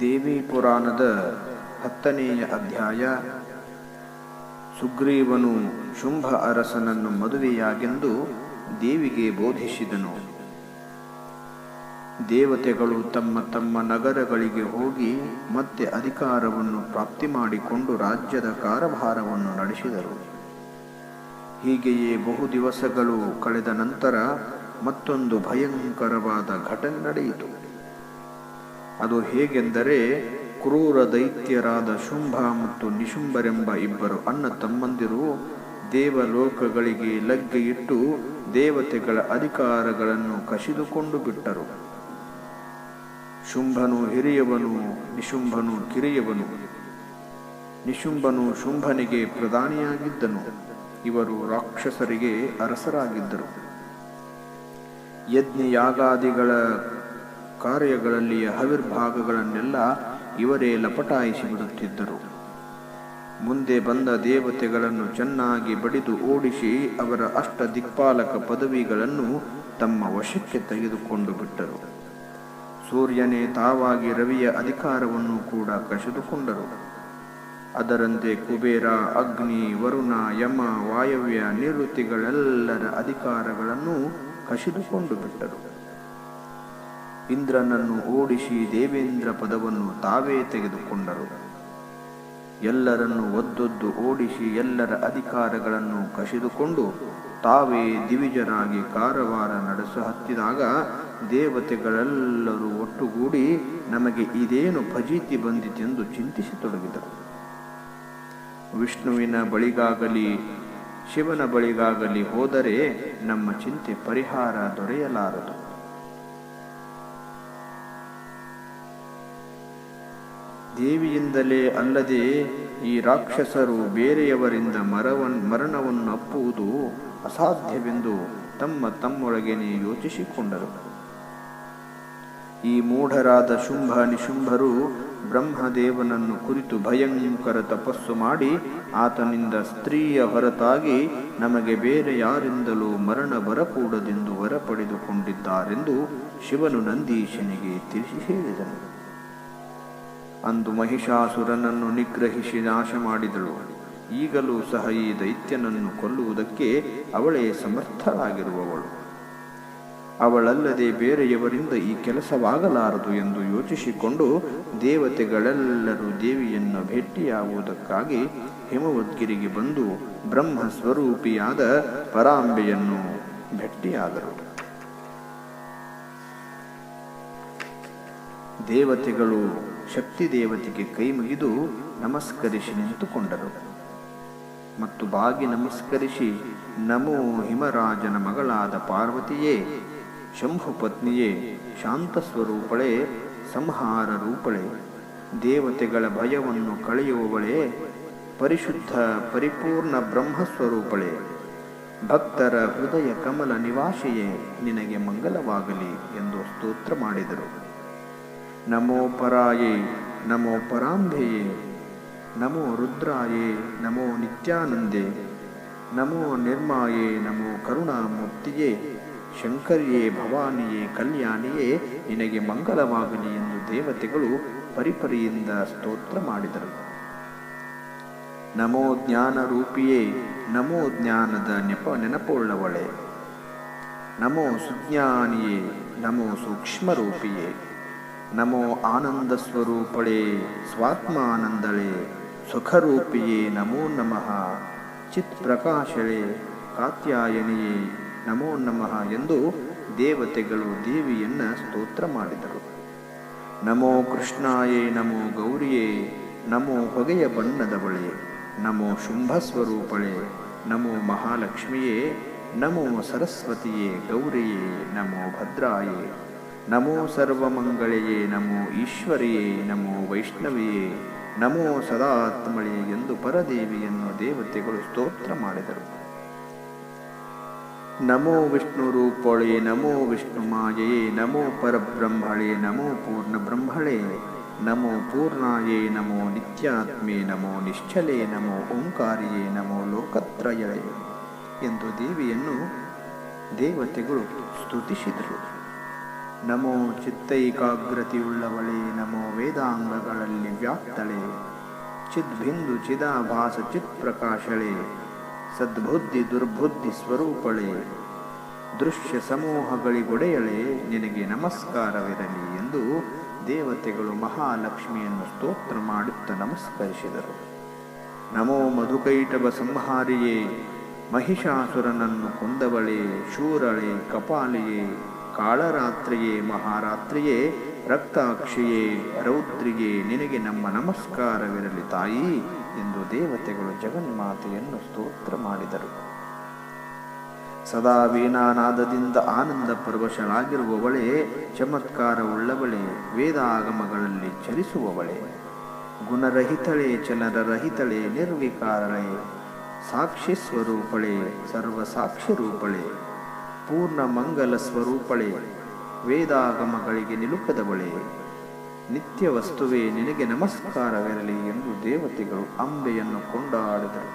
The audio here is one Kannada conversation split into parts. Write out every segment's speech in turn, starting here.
ದೇವಿ ಪುರಾಣದ ಹತ್ತನೆಯ ಅಧ್ಯಾಯ. ಸುಗ್ರೀವನು ಶುಂಭ ಅರಸನನ್ನು ಮದುವೆಯಾಗೆಂದು ದೇವಿಗೆ ಬೋಧಿಸಿದನು. ದೇವತೆಗಳು ತಮ್ಮ ತಮ್ಮ ನಗರಗಳಿಗೆ ಹೋಗಿ ಮತ್ತೆ ಅಧಿಕಾರವನ್ನು ಪ್ರಾಪ್ತಿ ಮಾಡಿಕೊಂಡು ರಾಜ್ಯದ ಕಾರಭಾರವನ್ನು ನಡೆಸಿದರು. ಹೀಗೆಯೇ ಬಹು ದಿವಸಗಳು ಕಳೆದ ನಂತರ ಮತ್ತೊಂದು ಭಯಂಕರವಾದ ಘಟನೆ ನಡೆಯಿತು. ಅದು ಹೇಗೆಂದರೆ ಕ್ರೂರ ದೈತ್ಯರಾದ ಶುಂಭ ಮತ್ತು ನಿಶುಂಭರೆಂಬ ಇಬ್ಬರು ಅಣ್ಣ ತಮ್ಮಂದಿರು ದೇವಲೋಕಗಳಿಗೆ ಲಗ್ಗೆ ಇಟ್ಟು ದೇವತೆಗಳ ಅಧಿಕಾರಗಳನ್ನು ಕಸಿದುಕೊಂಡು ಬಿಟ್ಟರು. ಶುಂಭನು ಹಿರಿಯವನು, ನಿಶುಂಭನು ಕಿರಿಯವನು. ನಿಶುಂಭನು ಶುಂಭನಿಗೆ ಪ್ರಧಾನಿಯಾಗಿದ್ದನು. ಇವರು ರಾಕ್ಷಸರಿಗೆ ಅರಸರಾಗಿದ್ದರು. ಯಜ್ಞ ಯಾಗಾದಿಗಳ ಕಾರ್ಯಗಳಲ್ಲಿಯ ಹವಿರ್ಭಾಗಗಳನ್ನೆಲ್ಲ ಇವರೇ ಲಪಟಾಯಿಸಿ ಬಿಡುತ್ತಿದ್ದರು ಮುಂದೆ ಬಂದ ದೇವತೆಗಳನ್ನು ಚೆನ್ನಾಗಿ ಬಡಿದು ಓಡಿಸಿ ಅವರ ಅಷ್ಟ ದಿಕ್ಪಾಲಕ ಪದವಿಗಳನ್ನು ತಮ್ಮ ವಶಕ್ಕೆ ತೆಗೆದುಕೊಂಡು ಬಿಟ್ಟರು. ಸೂರ್ಯನೇ ತಾವಾಗಿ ರವಿಯ ಅಧಿಕಾರವನ್ನು ಕೂಡ ಕಸಿದುಕೊಂಡರು. ಅದರಂತೆ ಕುಬೇರ, ಅಗ್ನಿ, ವರುಣ, ಯಮ, ವಾಯವ್ಯ, ನಿವೃತ್ತಿಗಳೆಲ್ಲರ ಅಧಿಕಾರಗಳನ್ನು ಕಸಿದುಕೊಂಡು ಬಿಟ್ಟರು. ಇಂದ್ರನನ್ನು ಓಡಿಸಿ ದೇವೇಂದ್ರ ಪದವನ್ನು ತಾವೇ ತೆಗೆದುಕೊಂಡರು. ಎಲ್ಲರನ್ನು ಒದ್ದೊದ್ದು ಓಡಿಸಿ ಎಲ್ಲರ ಅಧಿಕಾರಗಳನ್ನು ಕಸಿದುಕೊಂಡು ತಾವೇ ದಿವಿಜರಾಗಿ ಕಾರವಾರ ನಡೆಸ ಹತ್ತಿದಾಗ ದೇವತೆಗಳೆಲ್ಲರೂ ಒಟ್ಟುಗೂಡಿ ನಮಗೆ ಇದೇನು ಫಜೀತಿ ಬಂದಿತೆಂದು ಚಿಂತಿಸತೊಡಗಿದರು. ವಿಷ್ಣುವಿನ ಬಳಿಗಾಗಲಿ ಶಿವನ ಬಳಿಗಾಗಲಿ ಹೋದರೆ ನಮ್ಮ ಚಿಂತೆ ಪರಿಹಾರ ದೊರೆಯಲಾರದು. ದೇವಿಯಿಂದಲೇ ಅಲ್ಲದೆ ಈ ರಾಕ್ಷಸರು ಬೇರೆಯವರಿಂದ ಮರವನ್, ಮರಣವನ್ನು ಅಪ್ಪುವುದು ಅಸಾಧ್ಯವೆಂದು ತಮ್ಮ ತಮ್ಮೊಳಗೇನೆ ಯೋಚಿಸಿಕೊಂಡರು. ಈ ಮೂಢರಾದ ಶುಂಭ ನಿಶುಂಭರು ಬ್ರಹ್ಮದೇವನನ್ನು ಕುರಿತು ಭಯಂಕರ ತಪಸ್ಸು ಮಾಡಿ ಆತನಿಂದ ಸ್ತ್ರೀಯ ಹೊರತಾಗಿ ನಮಗೆ ಬೇರೆ ಯಾರಿಂದಲೂ ಮರಣ ಬರಕೂಡದೆಂದು ವರ ಪಡೆದುಕೊಂಡಿದ್ದಾರೆಂದು ಶಿವನು ನಂದೀಶನಿಗೆ ತಿಳಿಸಿ ಹೇಳಿದನು. ಅಂದು ಮಹಿಷಾಸುರನನ್ನು ನಿಗ್ರಹಿಸಿ ನಾಶ ಮಾಡಿದಳು ಈಗಲೂ ಸಹ ಈ ದೈತ್ಯನನ್ನು ಕೊಲ್ಲುವುದಕ್ಕೆ ಅವಳೇ ಸಮರ್ಥರಾಗಿರುವವಳು ಅವಳಲ್ಲದೆ ಬೇರೆಯವರಿಂದ ಈ ಕೆಲಸವಾಗಲಾರದು ಎಂದು ಯೋಚಿಸಿಕೊಂಡು ದೇವತೆಗಳೆಲ್ಲರೂ ದೇವಿಯನ್ನು ಭೇಟಿಯಾಗುವುದಕ್ಕಾಗಿ ಹಿಮವದ್ಗಿರಿಗೆ ಬಂದು ಬ್ರಹ್ಮ ಸ್ವರೂಪಿಯಾದ ಪರಾಂಬೆಯನ್ನು ಭೇಟಿಯಾದರು. ದೇವತೆಗಳು ಶಕ್ತಿ ದೇವತೆಗೆ ಕೈ ಮುಗಿದು ನಮಸ್ಕರಿಸಿ ನಿಂತುಕೊಂಡರು. ಮತ್ತು ಬಾಗಿ ನಮಸ್ಕರಿಸಿ, ನಮೋ ಹಿಮರಾಜನ ಮಗಳಾದ ಪಾರ್ವತಿಯೇ, ಶಂಭು ಪತ್ನಿಯೇ, ಶಾಂತ ಸ್ವರೂಪಳೇ, ಸಂಹಾರ ರೂಪಳೆ, ದೇವತೆಗಳ ಭಯವನ್ನು ಕಳೆಯುವವಳೇ, ಪರಿಶುದ್ಧ ಪರಿಪೂರ್ಣ ಬ್ರಹ್ಮಸ್ವರೂಪಳೆ ಭಕ್ತರ ಹೃದಯ ಕಮಲ ನಿವಾಸಿಯೇ, ನಿನಗೆ ಮಂಗಲವಾಗಲಿ ಎಂದು ಸ್ತೋತ್ರ ಮಾಡಿದರು. ನಮೋ ಪರಾಯೇ, ನಮೋ ಪರಾಂಬೆಯೇ, ನಮೋ ರುದ್ರಾಯೇ, ನಮೋ ನಿತ್ಯಾನಂದೇ, ನಮೋ ನಿರ್ಮಾಯೇ, ನಮೋ ಕರುಣಾಮೂರ್ತಿಯೇ, ಶಂಕರಿಯೇ, ಭವಾನಿಯೇ, ಕಲ್ಯಾಣಿಯೇ, ನಿನಗೆ ಮಂಗಲವಾಗಲಿ ಎಂದು ದೇವತೆಗಳು ಪರಿಪರಿಯಿಂದ ಸ್ತೋತ್ರ ಮಾಡಿದರು. ನಮೋ ಜ್ಞಾನ ರೂಪಿಯೇ ನಮೋ ಜ್ಞಾನದ ನೆಪ ನೆನಪುಳ್ಳವಳೆ. ನಮೋ ಸುಜ್ಞಾನಿಯೇ, ನಮೋ ಸೂಕ್ಷ್ಮ ರೂಪಿಯೇ ನಮೋ ಆನಂದ ಸ್ವರೂಪಳೆ, ಸ್ವಾತ್ಮಾನಂದಳೆ, ಸುಖರೂಪಿಯೇ ನಮೋ ನಮಃ ಚಿತ್ ಪ್ರಕಾಶಳೆ ಕಾತ್ಯಾಯನಿಯೇ ನಮೋ ನಮಃ ಎಂದು ದೇವತೆಗಳು ದೇವಿಯನ್ನ ಸ್ತೋತ್ರ ಮಾಡಿದರು. ನಮೋ ಕೃಷ್ಣಾಯೇ, ನಮೋ ಗೌರಿಯೇ, ನಮೋ ಹೊಗೆಯ ಬಣ್ಣದವಳೆ, ನಮೋ ಶುಂಭ ಸ್ವರೂಪಳೆ, ನಮೋ ಮಹಾಲಕ್ಷ್ಮಿಯೇ, ನಮೋ ಸರಸ್ವತಿಯೇ, ಗೌರಿಯೇ, ನಮೋ ಭದ್ರಾಯೇ. ನಮೋ ಸರ್ವಮಂಗಳೆಯೇ, ನಮೋ ಈಶ್ವರಿಯೇ, ನಮೋ ವೈಷ್ಣವಿಯೇ, ನಮೋ ಸದಾತ್ಮಳೇ ಎಂದು ಪರದೇವಿಯನ್ನು ದೇವತೆಗಳು ಸ್ತೋತ್ರ ಮಾಡಿದರು. ನಮೋ ವಿಷ್ಣು ರೂಪಳೆ, ನಮೋ ವಿಷ್ಣು ಮಾಯೆಯೇ, ನಮೋ ಪರಬ್ರಹ್ಮಳೆ, ನಮೋ ಪೂರ್ಣ ಬ್ರಹ್ಮಳೆ, ನಮೋ ಪೂರ್ಣಾಯೇ, ನಮೋ ನಿತ್ಯಾತ್ಮೇ, ನಮೋ ನಿಶ್ಚಲೇ, ನಮೋ ಓಂಕಾರಿಯೇ, ನಮೋ ಲೋಕತ್ರಯಳೆ ಎಂದು ದೇವಿಯನ್ನು ದೇವತೆಗಳು ಸ್ತುತಿಸಿದರು. ನಮೋ ಚಿತ್ತೈಕಾಗ್ರತೆಯುಳ್ಳವಳೇ, ನಮೋ ವೇದಾಂಗಗಳಲ್ಲಿ ವ್ಯಾಪ್ತಳೆ. ಚಿದ್ಬಿಂದು ಚಿದಾಭಾಸ ಚಿತ್ಪ್ರಕಾಶಳೆ, ಸದ್ಬುದ್ಧಿ ದುರ್ಬುದ್ಧಿ ಸ್ವರೂಪಳೆ. ದೃಶ್ಯ ಸಮೂಹಗಳಿಗೊಡೆಯಳೆ ನಿನಗೆ ನಮಸ್ಕಾರವಿರಲಿ ಎಂದು ದೇವತೆಗಳು ಮಹಾಲಕ್ಷ್ಮಿಯನ್ನು ಸ್ತೋತ್ರ ಮಾಡುತ್ತಾ ನಮಸ್ಕರಿಸಿದರು. ನಮೋ ಮಧುಕೈಟವ ಸಂಹಾರಿಯೇ, ಮಹಿಷಾಸುರನನ್ನು ಕೊಂದವಳೆ, ಶೂರಳೆ, ಕಪಾಲಿಯೇ ಕಾಳರಾತ್ರಿಯೇ, ಮಹಾರಾತ್ರಿಯೇ, ರಕ್ತಾಕ್ಷಿಯೇ ರೌದ್ರಿಗೆ ನಿನಗೆ ನಮ್ಮ ನಮಸ್ಕಾರವಿರಲಿ ತಾಯಿ ಎಂದು ದೇವತೆಗಳು ಜಗನ್ಮಾತೆಯನ್ನು ಸ್ತೋತ್ರ ಮಾಡಿದರು. ಸದಾ ವೀಣಾನಾದದಿಂದ ಆನಂದ ಪರವಶಳಾಗಿರುವವಳೇ ಚಮತ್ಕಾರವುಳ್ಳವಳೇ, ವೇದಾಗಮಗಳಲ್ಲಿ ಚಲಿಸುವವಳೇ. ಗುಣರಹಿತಳೆ ಚಲರ ರಹಿತಳೆ ನಿರ್ವಿಕಾರಳೆ ಸಾಕ್ಷಿ ಸ್ವರೂಪಳೆ ಸರ್ವಸಾಕ್ಷಿ ರೂಪಳೆ ಪೂರ್ಣ ಮಂಗಲ ಸ್ವರೂಪಳೆ, ವೇದಾಗಮಗಳಿಗೆ ನಿಲುಕದವಳೆ, ನಿತ್ಯ ವಸ್ತುವೇ ನಿನಗೆ ನಮಸ್ಕಾರವಿರಲಿ ಎಂದು ದೇವತೆಗಳು ಅಂಬೆಯನ್ನು ಕೊಂಡಾಡಿದರು.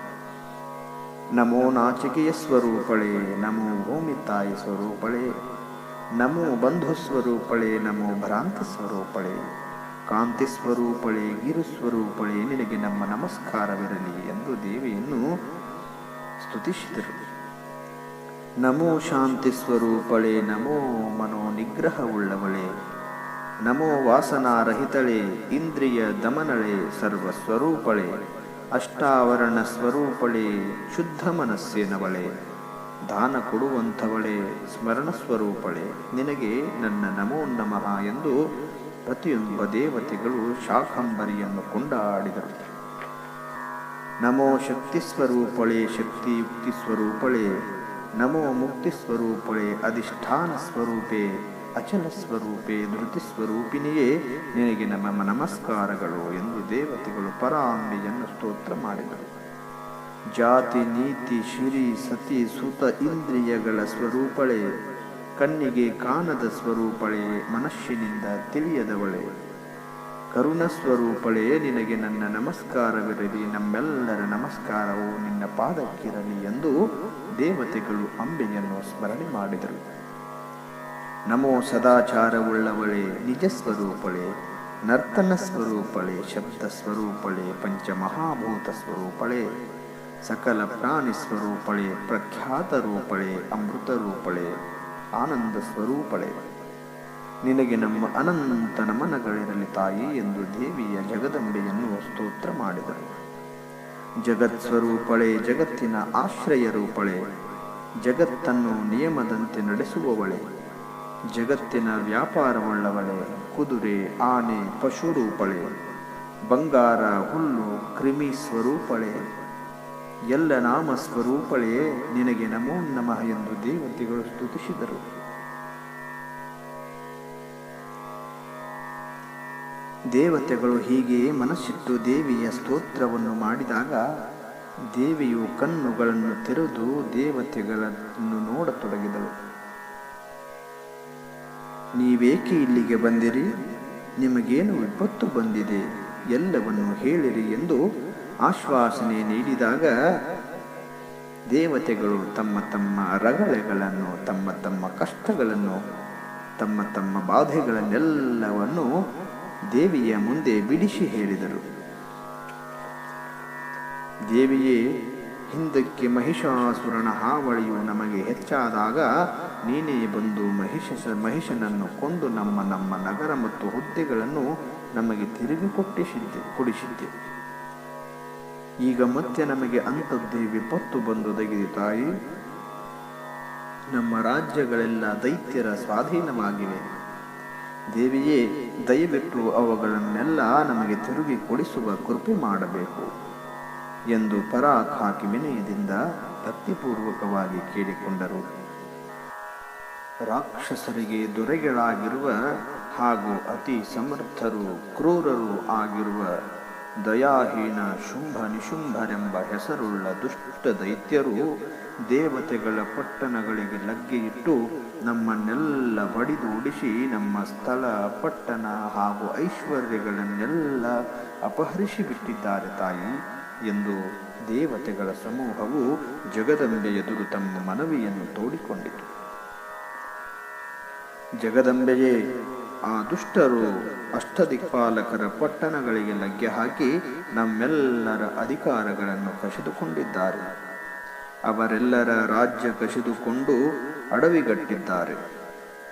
ನಮೋ ನಾಚಿಕೆಯ ಸ್ವರೂಪಳೆ, ನಮೋ ಭೂಮಿ ತಾಯಿ ಸ್ವರೂಪಳೆ, ನಮೋ ಬಂಧು ಸ್ವರೂಪಳೆ, ನಮೋ ಭ್ರಾಂತ ಸ್ವರೂಪಳೆ, ಕಾಂತಿ ಸ್ವರೂಪಳೆ, ಗಿರು ಸ್ವರೂಪಳೆ, ನಿನಗೆ ನಮ್ಮ ನಮಸ್ಕಾರವಿರಲಿ ಎಂದು ದೇವಿಯನ್ನು ಸ್ತುತಿಸಿದರು. ನಮೋ ಶಾಂತಿ ಸ್ವರೂಪಳೆ, ನಮೋ ಮನೋ ನಿಗ್ರಹವುಳ್ಳವಳೆ ನಮೋ ವಾಸನಾರಹಿತಳೆ, ಇಂದ್ರಿಯ ದಮನಳೆ ಸರ್ವ ಸ್ವರೂಪಳೆ ಅಷ್ಟಾವರಣ ಸ್ವರೂಪಳೆ, ಶುದ್ಧ ಮನಸ್ಸಿನವಳೆ, ದಾನ ಕೊಡುವಂಥವಳೆ, ಸ್ಮರಣ ಸ್ವರೂಪಳೆ, ನಿನಗೆ ನನ್ನ ನಮೋ ನಮಃ ಎಂದು ಪ್ರತಿಯೊಬ್ಬ ದೇವತೆಗಳು ಶಾಖಂಬರಿಯನ್ನು ಕೊಂಡಾಡಿದರು. ನಮೋ ಶಕ್ತಿ ಸ್ವರೂಪಳೆ, ಶಕ್ತಿಯುಕ್ತಿ ಸ್ವರೂಪಳೆ ನಮೋ ಮುಕ್ತಿ ಸ್ವರೂಪಳೆ ಅಧಿಷ್ಠಾನ ಸ್ವರೂಪೆ, ಅಚಲ ಸ್ವರೂಪೆ, ಧೃತಿ ಸ್ವರೂಪಿನಿಯೇ. ನಿನಗೆ ನಮ್ಮ ನಮಸ್ಕಾರಗಳು ಎಂದು ದೇವತೆಗಳು ಪರಾಂಬಿಯನ್ನು ಸ್ತೋತ್ರ ಮಾಡಿದರು. ಜಾತಿ, ನೀತಿ, ಶಿರಿ, ಸತಿ, ಸುತ, ಇಂದ್ರಿಯಗಳ ಸ್ವರೂಪಳೆ. ಕಣ್ಣಿಗೆ ಕಾಣದ ಸ್ವರೂಪಳೆ, ಮನಸ್ಸಿನಿಂದ ತಿಳಿಯದವಳೆ. ಕರುಣ ಸ್ವರೂಪಳೆ, ನಿನಗೆ ನನ್ನ ನಮಸ್ಕಾರವಿರಲಿ. ನಮ್ಮೆಲ್ಲರ ನಮಸ್ಕಾರವು ನಿನ್ನ ಪಾದಕ್ಕಿರಲಿ ಎಂದು ದೇವತೆಗಳು ಅಂಬೆಯನ್ನು ಸ್ಮರಣೆ ಮಾಡಿದರು. ನಮೋ ಸದಾಚಾರವುಳ್ಳವಳೆ, ನಿಜ ಸ್ವರೂಪಳೆ, ನರ್ತನ ಸ್ವರೂಪಳೆ, ಶಬ್ದ ಸ್ವರೂಪಳೆ, ಪಂಚಮಹಾಭೂತ ಸ್ವರೂಪಳೆ, ಸಕಲ ಪ್ರಾಣಿ ಸ್ವರೂಪಳೆ, ಪ್ರಖ್ಯಾತ ರೂಪಳೆ, ಅಮೃತ ರೂಪಳೆ, ಆನಂದ ಸ್ವರೂಪಳೆ. ನಿನಗೆ ನಮ್ಮ ಅನಂತ ನಮನಗಳಿರಲಿ ತಾಯಿ ಎಂದು ದೇವಿಯ ಜಗದಂಬೆಯನ್ನು ಸ್ತೋತ್ರ ಮಾಡಿದರು. ಜಗತ್ ಸ್ವರೂಪಳೆ, ಜಗತ್ತಿನ ಆಶ್ರಯ ರೂಪಳೆ, ಜಗತ್ತನ್ನು ನಿಯಮದಂತೆ ನಡೆಸುವವಳೆ, ಜಗತ್ತಿನ ವ್ಯಾಪಾರವುಳ್ಳವಳೆ, ಕುದುರೆ, ಆನೆ, ಪಶು ರೂಪಳೆ, ಬಂಗಾರ, ಹುಲ್ಲು, ಕ್ರಿಮಿ ಸ್ವರೂಪಳೆ, ಎಲ್ಲ ನಾಮ ಸ್ವರೂಪಳೆಯೇ ನಿನಗೆ ನಮೋ ನಮಃ ಎಂದು ದೇವತೆಗಳು ಸ್ತುತಿಸಿದರು. ದೇವತೆಗಳು ಹೀಗೆ ಮನಸ್ಸಿಟ್ಟು ದೇವಿಯ ಸ್ತೋತ್ರವನ್ನು ಮಾಡಿದಾಗ ದೇವಿಯು ಕಣ್ಣುಗಳನ್ನು ತೆರೆದು ದೇವತೆಗಳನ್ನು ನೋಡತೊಡಗಿದಳು. ನೀವೇಕೆ ಇಲ್ಲಿಗೆ ಬಂದಿರಿ? ನಿಮಗೇನು ವಿಪತ್ತು ಬಂದಿದೆ? ಎಲ್ಲವನ್ನು ಹೇಳಿರಿ ಎಂದು ಆಶ್ವಾಸನೆ ನೀಡಿದಾಗ ದೇವತೆಗಳು ತಮ್ಮ ತಮ್ಮ ರಗಳೆಗಳನ್ನು, ತಮ್ಮ ತಮ್ಮ ಕಷ್ಟಗಳನ್ನು, ತಮ್ಮ ತಮ್ಮ ಬಾಧೆಗಳನ್ನೆಲ್ಲವನ್ನು ದೇವಿಯ ಮುಂದೆ ಬಿಡಿಸಿ ಹೇಳಿದರು ದೇವಿಯೇ, ಹಿಂದಕ್ಕೆ ಮಹಿಷಾಸುರನ ಹಾವಳಿಯು ನಮಗೆ ಹೆಚ್ಚಾದಾಗ ನೀನೇ ಬಂದು ಮಹಿಷ ಮಹಿಷನನ್ನು ಕೊಂದು ನಮ್ಮ ನಮ್ಮ ನಗರ ಮತ್ತು ಹುದ್ದೆಗಳನ್ನು ನಮಗೆ ತಿರುಗಿ ಕೊಟ್ಟಿಸಿದ್ದೆ, ಕೊಡಿಸಿದ್ದೆ. ಈಗ ಮತ್ತೆ ನಮಗೆ ಅಂಥದ್ದೇ ವಿಪತ್ತು ಬಂದೊದಗಿದೆ ತಾಯಿ. ನಮ್ಮ ರಾಜ್ಯಗಳೆಲ್ಲ ದೈತ್ಯರ ಸ್ವಾಧೀನವಾಗಿವೆ. ದೇವಿಯೇ, ದಯವಿಟ್ಟು ಅವುಗಳನ್ನೆಲ್ಲ ನಮಗೆ ತಿರುಗಿ ಕೊಡಿಸುವ ಕೃಪೆ ಮಾಡಬೇಕು ಎಂದು ಪರಾಕ್ ಹಾಕಿ ವಿನಯದಿಂದ ಭಕ್ತಿಪೂರ್ವಕವಾಗಿ ಕೇಳಿಕೊಂಡರು. ರಾಕ್ಷಸರಿಗೆ ದೊರೆಗಳಾಗಿರುವ ಹಾಗೂ ಅತಿ ಸಮರ್ಥರು, ಕ್ರೂರರು ಆಗಿರುವ ದಯಾಹೀನ ಶುಂಭ ನಿಶುಂಭರೆಂಬ ಹೆಸರುಳ್ಳ ದುಷ್ಟ ದೈತ್ಯರು ದೇವತೆಗಳ ಪಟ್ಟಣಗಳಿಗೆ ಲಗ್ಗೆಯಿಟ್ಟು ನಮ್ಮನ್ನೆಲ್ಲ ಬಡಿದು ಉಡಿಸಿ ನಮ್ಮ ಸ್ಥಳ, ಪಟ್ಟಣ ಹಾಗೂ ಐಶ್ವರ್ಯಗಳನ್ನೆಲ್ಲ ಅಪಹರಿಸಿ ಬಿಟ್ಟಿದ್ದಾರೆ ತಾಯಿ ಎಂದು ದೇವತೆಗಳ ಸಮೂಹವು ಜಗದಂಬೆ ಎದುರು ತಮ್ಮ ಮನವಿಯನ್ನು ತೋಡಿಕೊಂಡಿತು. ಜಗದಂಬೆಯೇ, ಆ ದುಷ್ಟರು ಅಷ್ಟದಿಕ್ಪಾಲಕರ ಪಟ್ಟಣಗಳಿಗೆ ಲಗ್ಗೆ ಹಾಕಿ ನಮ್ಮೆಲ್ಲರ ಅಧಿಕಾರಗಳನ್ನು ಕಸಿದುಕೊಂಡಿದ್ದಾರೆ. ಅವರೆಲ್ಲರ ರಾಜ್ಯ ಕಸಿದುಕೊಂಡು ಅಡವಿಗಟ್ಟಿದ್ದಾರೆ.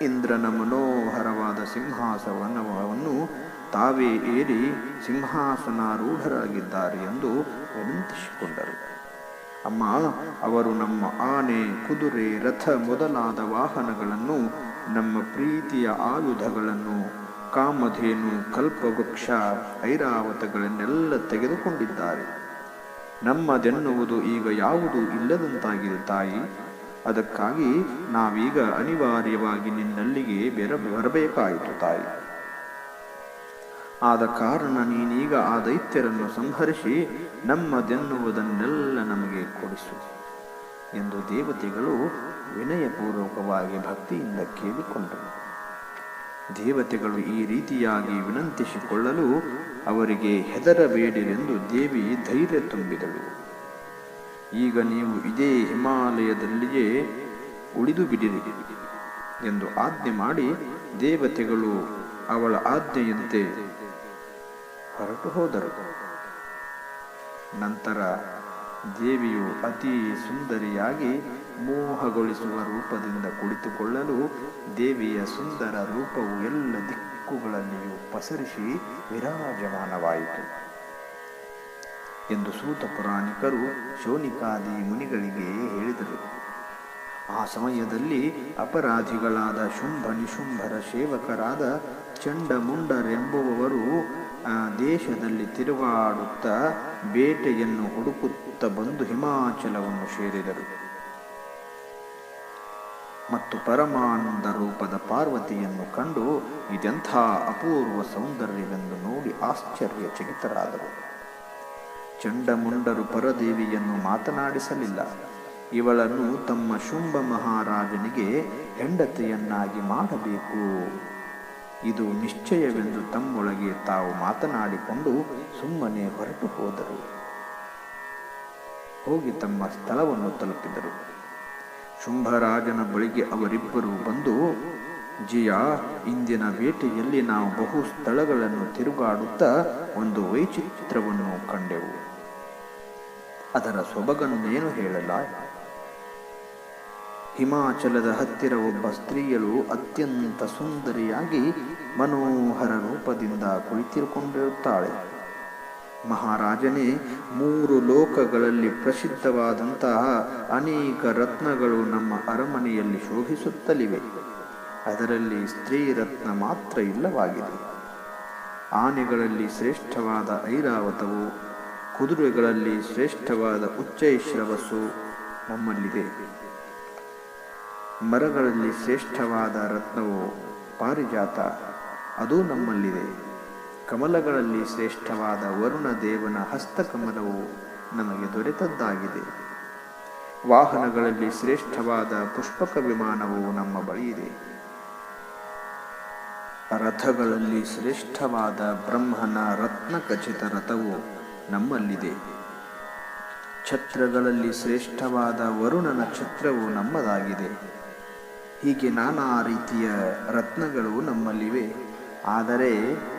ಇಂದ್ರನ ಮನೋಹರವಾದ ಸಿಂಹಾಸನವನ್ನು ತಾವೇ ಏರಿ ಸಿಂಹಾಸನಾರೂಢರಾಗಿದ್ದಾರೆ ಎಂದು ವಿನಂತಿಸಿಕೊಂಡರು ಅಮ್ಮ, ಅವರು ನಮ್ಮ ಆನೆ, ಕುದುರೆ, ರಥ ಮೊದಲಾದ ವಾಹನಗಳನ್ನು, ನಮ್ಮ ಪ್ರೀತಿಯ ಆಯುಧಗಳನ್ನು, ಕಾಮಧೇನು, ಕಲ್ಪವೃಕ್ಷ, ಐರಾವತಗಳನ್ನೆಲ್ಲ ತೆಗೆದುಕೊಂಡಿದ್ದಾರೆ. ನಮ್ಮದೆನ್ನುವುದು ಈಗ ಯಾವುದು ಇಲ್ಲದಂತಾಗಿದೆ ತಾಯಿ ಅದಕ್ಕಾಗಿ ನಾವೀಗ ಅನಿವಾರ್ಯವಾಗಿ ನಿನ್ನಲ್ಲಿಗೆ ಬೆರ, ಬರಬೇಕಾಯಿತು ತಾಯಿ. ಆದ ಕಾರಣ ನೀನೀಗ ಆ ದೈತ್ಯರನ್ನು ಸಂಹರಿಸಿ ನಮ್ಮದೆನ್ನುವುದನ್ನೆಲ್ಲ ನಮಗೆ ಕೊಡಿಸು ಎಂದು ದೇವತೆಗಳು ವಿನಯಪೂರ್ವಕವಾಗಿ ಭಕ್ತಿಯಿಂದ ಕೇಳಿಕೊಂಡರು. ದೇವತೆಗಳು ಈ ರೀತಿಯಾಗಿ ವಿನಂತಿಸಿಕೊಳ್ಳಲು ಅವರಿಗೆ ಹೆದರಬೇಡಿರೆಂದು ದೇವಿ ಧೈರ್ಯ ತುಂಬಿದಳು. ಈಗ ನೀವು ಇದೇ ಹಿಮಾಲಯದಲ್ಲಿಯೇ ಉಳಿದು ಬಿಡಿರಿ ಎಂದು ಆಜ್ಞೆ ಮಾಡಿ ದೇವತೆಗಳು ಅವಳ ಆಜ್ಞೆಯಂತೆ ಹೊರಟು ಹೋದರು. ನಂತರ ದೇವಿಯು ಅತಿ ಸುಂದರಿಯಾಗಿ ಮೋಹಗೊಳಿಸುವ ರೂಪದಿಂದ ಕುಳಿತುಕೊಳ್ಳಲು ದೇವಿಯ ಸುಂದರ ರೂಪವು ಎಲ್ಲ ದಿಕ್ಕುಗಳಲ್ಲಿಯೂ ಪಸರಿಸಿ ವಿರಾಜಮಾನವಾಯಿತು. ಎಂದು ಸೂತ ಪುರಾಣಿಕರು ಶೋನಿಕಾದಿ ಮುನಿಗಳಿಗೆ ಹೇಳಿದರು. ಆ ಸಮಯದಲ್ಲಿ ಅಪರಾಧಿಗಳಾದ ಶುಂಭ ನಿಶುಂಭರ ಸೇವಕರಾದ ಚಂಡಮುಂಡರೆಂಬುವವರು ದೇಶದಲ್ಲಿ ತಿರುಗಾಡುತ್ತಾ ಬೇಟೆಯನ್ನು ಹುಡುಕುತ್ತಾ ಬಂದು ಹಿಮಾಚಲವನ್ನು ಸೇರಿದರು. ಮತ್ತು ಪರಮಾನಂದ ರೂಪದ ಪಾರ್ವತಿಯನ್ನು ಕಂಡು ಇದೆಂಥ ಅಪೂರ್ವ ಸೌಂದರ್ಯವೆಂದು ನೋಡಿ ಆಶ್ಚರ್ಯಚಕಿತರಾದರು. ಚಂಡಮುಂಡರು ಪರದೇವಿಯನ್ನು ಮಾತನಾಡಿಸಲಿಲ್ಲ. ಇವಳನ್ನು ತಮ್ಮ ಶುಂಭ ಮಹಾರಾಜನಿಗೆ ಹೆಂಡತಿಯನ್ನಾಗಿ ಮಾಡಬೇಕು. ಇದು ನಿಶ್ಚಯವೆಂದು ತಮ್ಮೊಳಗೆ ತಾವು ಮಾತನಾಡಿಕೊಂಡು ಸುಮ್ಮನೆ ಹೊರಟು ಹೋದರು. ಹೋಗಿ ತಮ್ಮ ಸ್ಥಳವನ್ನು ತಲುಪಿದರು. ಶುಂಭರಾಜನ ಬಳಿಗೆ ಅವರಿಬ್ಬರು ಬಂದು, ಜಿಯ, ಇಂದಿನ ಬೇಟೆಯಲ್ಲಿ ನಾವು ಬಹು ಸ್ಥಳಗಳನ್ನು ತಿರುಗಾಡುತ್ತಾ ಒಂದು ವೈಚಿತ್ರವನ್ನು ಕಂಡೆವು. ಅದರ ಸೊಬಗನ್ನೇನು ಹೇಳಲ್ಲ ಹಿಮಾಚಲದ ಹತ್ತಿರ ಒಬ್ಬ ಸ್ತ್ರೀಯಳು ಅತ್ಯಂತ ಸುಂದರಿಯಾಗಿ ಮನೋಹರ ರೂಪದಿಂದ ಕುಳಿತಿರುಕೊಂಡಿರುತ್ತಾಳೆ. ಮಹಾರಾಜನೇ, ಮೂರು ಲೋಕಗಳಲ್ಲಿ ಪ್ರಸಿದ್ಧವಾದಂತಹ ಅನೇಕ ರತ್ನಗಳು ನಮ್ಮ ಅರಮನೆಯಲ್ಲಿ ಶೋಭಿಸುತ್ತಲಿವೆ. ಅದರಲ್ಲಿ ಸ್ತ್ರೀ ರತ್ನ ಮಾತ್ರ ಇಲ್ಲವಾಗಿದೆ. ಆನೆಗಳಲ್ಲಿ ಶ್ರೇಷ್ಠವಾದ ಐರಾವತವು, ಕುದುರೆಗಳಲ್ಲಿ ಶ್ರೇಷ್ಠವಾದ ಉಚ್ಚೈಶ್ರವಸ್ಸು ನಮ್ಮಲ್ಲಿದೆ. ಮರಗಳಲ್ಲಿ ಶ್ರೇಷ್ಠವಾದ ರತ್ನವು ಪಾರಿಜಾತ, ಅದು ನಮ್ಮಲ್ಲಿದೆ. ಕಮಲಗಳಲ್ಲಿ ಶ್ರೇಷ್ಠವಾದ ವರುಣ ದೇವನ ಹಸ್ತಕಮಲವು ನಮಗೆ ದೊರೆತದ್ದಾಗಿದೆ. ವಾಹನಗಳಲ್ಲಿ ಶ್ರೇಷ್ಠವಾದ ಪುಷ್ಪಕ ವಿಮಾನವು ನಮ್ಮ ಬಳಿ ಇದೆ. ರಥಗಳಲ್ಲಿ ಶ್ರೇಷ್ಠವಾದ ಬ್ರಹ್ಮನ ರತ್ನಖಚಿತ ರಥವು ನಮ್ಮಲ್ಲಿದೆ. ಛತ್ರಗಳಲ್ಲಿ ಶ್ರೇಷ್ಠವಾದ ವರುಣನ ಛತ್ರವು ನಮ್ಮದಾಗಿದೆ. ಹೀಗೆ ನಾನಾ ರೀತಿಯ ರತ್ನಗಳು ನಮ್ಮಲ್ಲಿವೆ. ಆದರೆ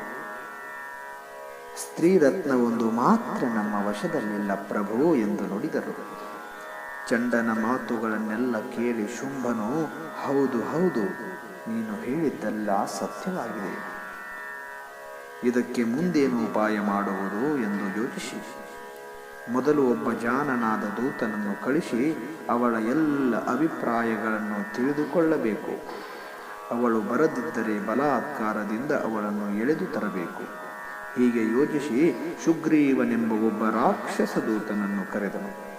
ಸ್ತ್ರೀ ಒಂದು ಮಾತ್ರ ನಮ್ಮ ವಶದಲ್ಲಿಲ್ಲ ಪ್ರಭು ಎಂದು ನುಡಿದರು. ಚಂಡನ ಮಾತುಗಳನ್ನೆಲ್ಲ ಕೇಳಿ ಶುಂಭನು, ಹೌದು ಹೌದು, ನೀನು ಹೇಳಿದ್ದೆಲ್ಲ ಸತ್ಯವಾಗಿದೆ. ಇದಕ್ಕೆ ಮುಂದೇನು ಉಪಾಯ ಮಾಡುವುದು? ಎಂದು ಯೋಚಿಸಿ. ಮೊದಲು ಒಬ್ಬ ಜಾನನಾದ ದೂತನನ್ನು ಕಳಿಸಿ ಅವಳ ಎಲ್ಲ ಅಭಿಪ್ರಾಯಗಳನ್ನು ತಿಳಿದುಕೊಳ್ಳಬೇಕು. ಅವಳು ಬರದಿದ್ದರೆ ಬಲಾತ್ಕಾರದಿಂದ ಅವಳನ್ನು ಎಳೆದು ತರಬೇಕು. ಹೀಗೆ ಯೋಚಿಸಿ ಸುಗ್ರೀವನೆಂಬ ಒಬ್ಬ ರಾಕ್ಷಸ ದೂತನನ್ನು ಕರೆದನು.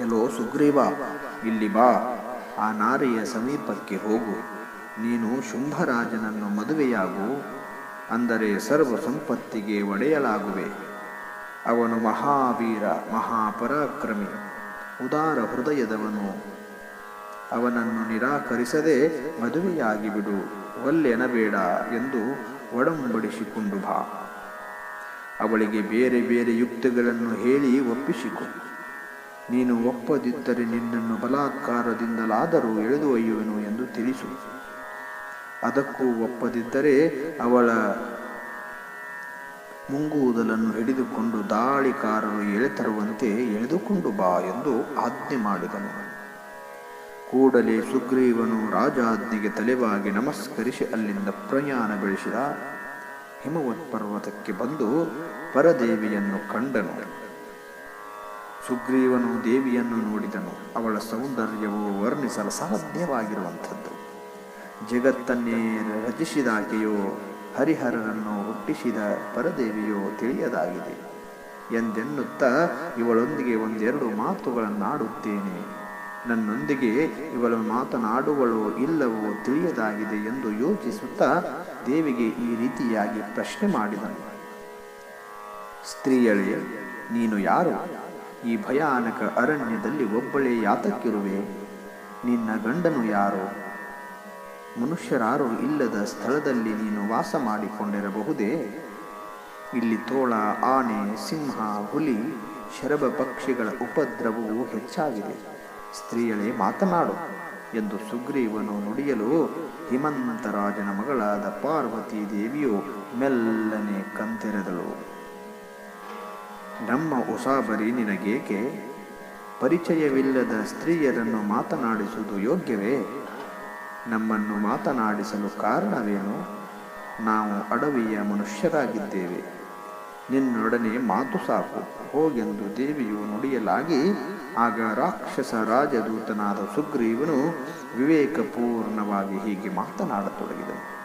ಎಲ್ಲೋ ಸುಗ್ರೀವ, ಇಲ್ಲಿ ಬಾ, ಆ ನಾರಿಯ ಸಮೀಪಕ್ಕೆ ಹೋಗು. ನೀನು ಶುಂಭರಾಜನನ್ನು ಮದುವೆಯಾಗು, ಅಂದರೆ ಸರ್ವ ಸಂಪತ್ತಿಗೆ ಒಡೆಯಲಾಗುವೆ. ಅವನು ಮಹಾವೀರ, ಮಹಾಪರಾಕ್ರಮಿ, ಉದಾರ ಹೃದಯದವನು. ಅವನನ್ನು ನಿರಾಕರಿಸದೆ ಮದುವೆಯಾಗಿ ಬಿಡು ಒಲ್ಲೆನಬೇಡ ಎಂದು ಒಡಂಬಡಿಸಿಕೊಂಡು ಬಾ. ಅವಳಿಗೆ ಬೇರೆ ಬೇರೆ ಯುಕ್ತಿಗಳನ್ನು ಹೇಳಿ ಒಪ್ಪಿಸಿಕೊ ನೀನು ಒಪ್ಪದಿದ್ದರೆ ನಿನ್ನನ್ನು ಬಲಾತ್ಕಾರದಿಂದಲಾದರೂ ಎಳೆದು ಒಯ್ಯುವೆನು ಎಂದು ತಿಳಿಸು. ಅದಕ್ಕೂ ಒಪ್ಪದಿದ್ದರೆ ಅವಳ ಮುಂಗೂದಲನ್ನು ಹಿಡಿದುಕೊಂಡು ದಾಳಿಕಾರರು ಎಳೆತರುವಂತೆ ಎಳೆದುಕೊಂಡು ಬಾ ಎಂದು ಆಜ್ಞೆ ಮಾಡಿದನು. ಕೂಡಲೇ ಸುಗ್ರೀವನು ರಾಜಾಜ್ಞೆಗೆ ತಲೆವಾಗಿ ನಮಸ್ಕರಿಸಿ ಅಲ್ಲಿಂದ ಪ್ರಯಾಣ ಬೆಳೆಸಿದ ಹಿಮವತ್ ಪರ್ವತಕ್ಕೆ ಬಂದು ಪರದೇವಿಯನ್ನು ಕಂಡನು. ಸುಗ್ರೀವನು ದೇವಿಯನ್ನು ನೋಡಿದನು. ಅವಳ ಸೌಂದರ್ಯವು ವರ್ಣಿಸಲು ಸಾಧ್ಯವಾಗಿರುವಂಥದ್ದು. ಜಗತ್ತನ್ನೇ ರಚಿಸಿದಾಕೆಯೋ ಹರಿಹರರನ್ನು ಹುಟ್ಟಿಸಿದ ಪರದೇವಿಯೋ ತಿಳಿಯದಾಗಿದೆ. ಎಂದೆನ್ನುತ್ತಾ ಇವಳೊಂದಿಗೆ ಒಂದೆರಡು ಮಾತುಗಳನ್ನಾಡುತ್ತೇನೆ. ನನ್ನೊಂದಿಗೆ ಇವಳು ಮಾತನಾಡುವಳೋ ಇಲ್ಲವೋ ತಿಳಿಯದಾಗಿದೆ ಎಂದು ಯೋಚಿಸುತ್ತಾ ದೇವಿಗೆ ಈ ರೀತಿಯಾಗಿ ಪ್ರಶ್ನೆ ಮಾಡಿದನು. ಸ್ತ್ರೀಯಳೇ ನೀನು ಯಾರು? ಈ ಭಯಾನಕ ಅರಣ್ಯದಲ್ಲಿ ಒಬ್ಬಳೇ ಯಾತಕ್ಕಿರುವೆ? ನಿನ್ನ ಗಂಡನು ಯಾರು? ಮನುಷ್ಯರಾರು ಇಲ್ಲದ ಸ್ಥಳದಲ್ಲಿ ನೀನು ವಾಸ ಮಾಡಿಕೊಂಡಿರಬಹುದೇ? ಇಲ್ಲಿ ತೋಳ, ಆನೆ, ಸಿಂಹ, ಹುಲಿ, ಶರಭ ಪಕ್ಷಿಗಳ ಉಪದ್ರವವು ಹೆಚ್ಚಾಗಿದೆ. ಸ್ತ್ರೀಯಳೇ, ಮಾತನಾಡು. ಎಂದು ಸುಗ್ರೀವನು ನುಡಿಯಲು ಹಿಮಂತರಾಜನ ಮಗಳಾದ ಪಾರ್ವತಿ ದೇವಿಯು ಮೆಲ್ಲನೆ ಕಂತೆರೆದಳು. ನಮ್ಮ ಉಸಾಬರಿ ನಿನಗೇಕೆ? ಪರಿಚಯವಿಲ್ಲದ ಸ್ತ್ರೀಯರನ್ನು ಮಾತನಾಡಿಸುವುದು ಯೋಗ್ಯವೇ? ನಮ್ಮನ್ನು ಮಾತನಾಡಿಸಲು ಕಾರಣವೇನು? ನಾವು ಅಡವಿಯ ಮನುಷ್ಯರಾಗಿದ್ದೇವೆ. ನಿನ್ನೊಡನೆ ಮಾತು ಸಾಕು. ಹೋಗೆಂದು ದೇವಿಯು ನುಡಿಯಲಾಗಿ ಆಗ ರಾಕ್ಷಸ ರಾಜದೂತನಾದ ಸುಗ್ರೀವನು ವಿವೇಕಪೂರ್ಣವಾಗಿ ಹೀಗೆ ಮಾತನಾಡತೊಡಗಿದನು.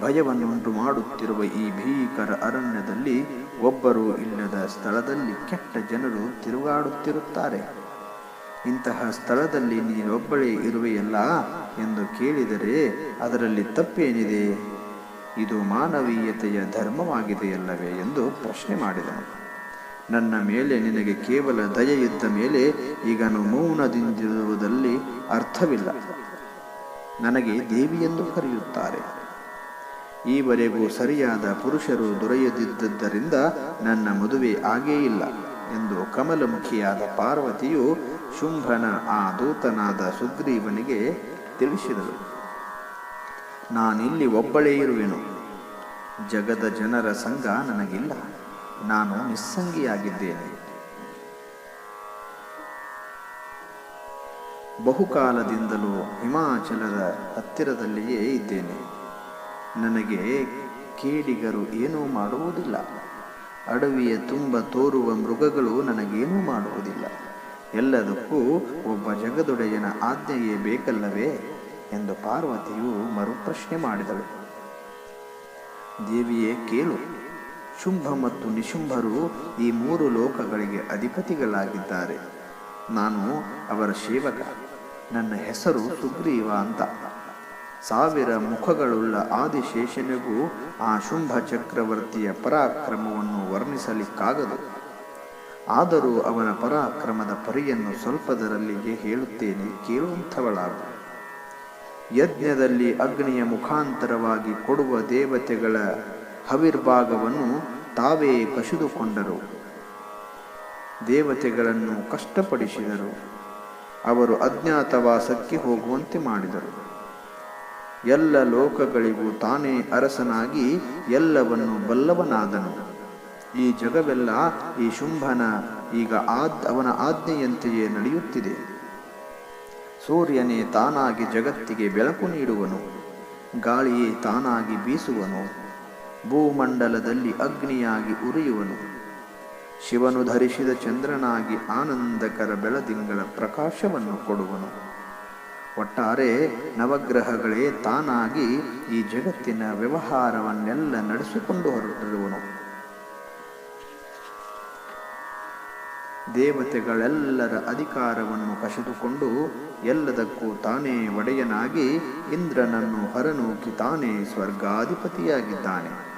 ಭಯವನ್ನುಂಟು ಮಾಡುತ್ತಿರುವ ಈ ಭೀಕರ ಅರಣ್ಯದಲ್ಲಿ ಒಬ್ಬರು ಇಲ್ಲದ ಸ್ಥಳದಲ್ಲಿ ಕೆಟ್ಟ ಜನರು ತಿರುಗಾಡುತ್ತಿರುತ್ತಾರೆ. ಇಂತಹ ಸ್ಥಳದಲ್ಲಿ ನೀನೊಬ್ಬಳೇ ಇರುವೆಯಲ್ಲ ಎಂದು ಕೇಳಿದರೆ ಅದರಲ್ಲಿ ತಪ್ಪೇನಿದೆ? ಇದು ಮಾನವೀಯತೆಯ ಧರ್ಮವಾಗಿದೆಯಲ್ಲವೇ ಎಂದು ಪ್ರಶ್ನೆ ಮಾಡಿದನು. ನನ್ನ ಮೇಲೆ ನಿನಗೆ ಕೇವಲ ದಯೆಯಿದ್ದ ಮೇಲೆ ಈಗನು ಮೌನದಿಂದಿರುವುದಲ್ಲಿ ಅರ್ಥವಿಲ್ಲ. ನನಗೆ ದೇವಿಯೆಂದು ಕರೆಯುತ್ತಾರೆ. ಈವರೆಗೂ ಸರಿಯಾದ ಪುರುಷರು ದೊರೆಯದಿದ್ದರಿಂದ ನನ್ನ ಮದುವೆ ಆಗೇ ಇಲ್ಲ ಎಂದು ಕಮಲಮುಖಿಯಾದ ಪಾರ್ವತಿಯು ಶುಂಭನ ಆ ದೂತನಾದ ಸುಗ್ರೀವನಿಗೆ ತಿಳಿಸಿದಳು. ನಾನಿಲ್ಲಿ ಒಬ್ಬಳೇ ಇರುವೆನು. ಜಗದ ಜನರ ಸಂಘ ನನಗಿಲ್ಲ. ನಾನು ನಿಸ್ಸಂಗಿಯಾಗಿದ್ದೇನೆ. ಬಹುಕಾಲದಿಂದಲೂ ಹಿಮಾಚಲದ ಹತ್ತಿರದಲ್ಲಿಯೇ ಇದ್ದೇನೆ. ನನಗೆ ಕೇಡಿಗರು ಏನೂ ಮಾಡುವುದಿಲ್ಲ. ಅಡವಿಯ ತುಂಬ ತೋರುವ ಮೃಗಗಳು ನನಗೇನೂ ಮಾಡುವುದಿಲ್ಲ. ಎಲ್ಲದಕ್ಕೂ ಒಬ್ಬ ಜಗದೊಡೆಯನ ಆಜ್ಞೆಯೇ ಬೇಕಲ್ಲವೇ ಎಂದು ಪಾರ್ವತಿಯು ಮರುಪ್ರಶ್ನೆ ಮಾಡಿದಳು. ದೇವಿಯೇ ಕೇಳು ಶುಂಭ ಮತ್ತು ನಿಶುಂಭರು ಈ ಮೂರು ಲೋಕಗಳಿಗೆ ಅಧಿಪತಿಗಳಾಗಿದ್ದಾರೆ. ನಾನು ಅವರ ಸೇವಕ, ನನ್ನ ಹೆಸರು ಸುಗ್ರೀವ ಅಂತ. ಸಾವಿರ ಮುಖಗಳುಳ್ಳ ಆದಿಶೇಷನಿಗೂ ಆ ಶುಂಭ ಚಕ್ರವರ್ತಿಯ ಪರಾಕ್ರಮವನ್ನು ವರ್ಣಿಸಲಿಕ್ಕಾಗದು. ಆದರೂ ಅವನ ಪರಾಕ್ರಮದ ಪರಿಯನ್ನು ಸ್ವಲ್ಪದರಲ್ಲಿಗೆ ಹೇಳುತ್ತೇನೆ ಕೇಳುವಂಥವಳಾಗು. ಯಜ್ಞದಲ್ಲಿ ಅಗ್ನಿಯ ಮುಖಾಂತರವಾಗಿ ಕೊಡುವ ದೇವತೆಗಳ ಹವಿರ್ಭಾಗವನ್ನು ತಾವೇ ಕಸಿದುಕೊಂಡರು. ದೇವತೆಗಳನ್ನು ಕಷ್ಟಪಡಿಸಿದರು. ಅವರು ಅಜ್ಞಾತವಾಸಕ್ಕೆ ಹೋಗುವಂತೆ ಮಾಡಿದರು. ಎಲ್ಲ ಲೋಕಗಳಿಗೂ ತಾನೇ ಅರಸನಾಗಿ ಎಲ್ಲವನ್ನು ಬಲ್ಲವನಾದನು. ಈ ಜಗವೆಲ್ಲ ಈ ಶುಂಭನ, ಈಗ ಆದ್, ಅವನ ಆಜ್ಞೆಯಂತೆಯೇ ನಡೆಯುತ್ತಿದೆ. ಸೂರ್ಯನೇ ತಾನಾಗಿ ಜಗತ್ತಿಗೆ ಬೆಳಕು ನೀಡುವನು. ಗಾಳಿಯೇ ತಾನಾಗಿ ಬೀಸುವನು. ಭೂಮಂಡಲದಲ್ಲಿ ಅಗ್ನಿಯಾಗಿ ಉರಿಯುವನು. ಶಿವನು ಧರಿಸಿದ ಚಂದ್ರನಾಗಿ ಆನಂದಕರ ಬೆಳದಿಂಗಳ ಪ್ರಕಾಶವನ್ನು ಕೊಡುವನು. ಒಟ್ಟಾರೆ ನವಗ್ರಹಗಳೇ ತಾನಾಗಿ ಈ ಜಗತ್ತಿನ ವ್ಯವಹಾರವನ್ನೆಲ್ಲ ನಡೆಸಿಕೊಂಡು ಹೊರಟಿರುವನು. ದೇವತೆಗಳೆಲ್ಲರ ಅಧಿಕಾರವನ್ನು ಕಸಿದುಕೊಂಡು ಎಲ್ಲದಕ್ಕೂ ತಾನೇ ಒಡೆಯನಾಗಿ ಇಂದ್ರನನ್ನು ಹೊರನೂಕಿ ತಾನೇ ಸ್ವರ್ಗಾಧಿಪತಿಯಾಗಿದ್ದಾನೆ.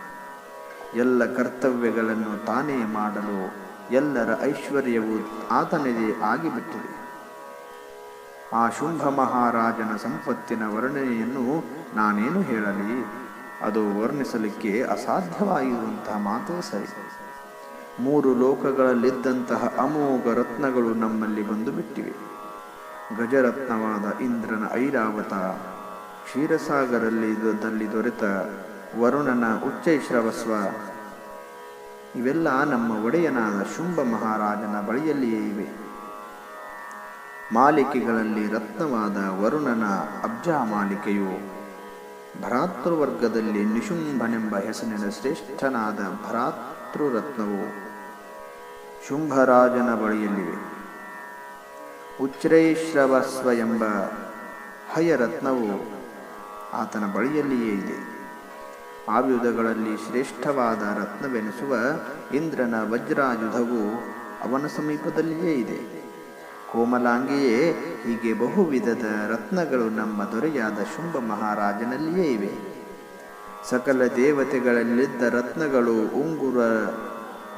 ಎಲ್ಲ ಕರ್ತವ್ಯಗಳನ್ನು ತಾನೇ ಮಾಡಲು ಎಲ್ಲರ ಐಶ್ವರ್ಯವು ಆತನದೇ ಆಗಿಬಿಟ್ಟಿದೆ. ಆ ಶುಂಭ ಮಹಾರಾಜನ ಸಂಪತ್ತಿನ ವರ್ಣನೆಯನ್ನು ನಾನೇನು ಹೇಳಲಿ? ಅದು ವರ್ಣಿಸಲಿಕ್ಕೆ ಅಸಾಧ್ಯವಾಗಿರುವಂತಹ ಮಾತೇ ಸರಿ. ಮೂರು ಲೋಕಗಳಲ್ಲಿದ್ದಂತಹ ಅಮೋಘ ರತ್ನಗಳು ನಮ್ಮಲ್ಲಿ ಬಂದು ಬಿಟ್ಟಿವೆ ಗಜರತ್ನವಾದ ಇಂದ್ರನ ಐರಾವತ ಕ್ಷೀರಸಾಗರಲ್ಲಿ ದೊರೆತ ವರುಣನ ಉಚ್ಚೈಶ್ರವಸ್ವ. ಇವೆಲ್ಲ ನಮ್ಮ ಒಡೆಯನಾದ ಶುಂಭ ಮಹಾರಾಜನ ಬಳಿಯಲ್ಲಿಯೇ ಇವೆ. ಮಾಲಿಕೆಗಳಲ್ಲಿ ರತ್ನವಾದ ವರುಣನ ಅಬ್ಜಾ ಮಾಲಿಕೆಯು ಭ್ರಾತೃವರ್ಗದಲ್ಲಿ ನಿಶುಂಭನೆಂಬ ಹೆಸರಿನ ಶ್ರೇಷ್ಠನಾದ ಭರಾತೃರತ್ನವು ಶುಂಭರಾಜನ ಬಳಿಯಲ್ಲಿವೆ. ಉಚ್ಚ್ರೈಶ್ರವಸ್ವ ಎಂಬ ಹಯರತ್ನವು ಆತನ ಬಳಿಯಲ್ಲಿಯೇ ಇದೆ. ಆಯುಧಗಳಲ್ಲಿ ಶ್ರೇಷ್ಠವಾದ ರತ್ನವೆನಿಸುವ ಇಂದ್ರನ ವಜ್ರಾಯುಧವು ಅವನ ಸಮೀಪದಲ್ಲಿಯೇ ಇದೆ. ಕೋಮಲಾಂಗಿಯೇ ಹೀಗೆ ಬಹುವಿಧದ ರತ್ನಗಳು ನಮ್ಮ ದೊರೆಯಾದ ಶುಂಭ ಮಹಾರಾಜನಲ್ಲಿಯೇ ಇವೆ. ಸಕಲ ದೇವತೆಗಳಲ್ಲಿದ್ದ ರತ್ನಗಳು ಉಂಗುರ,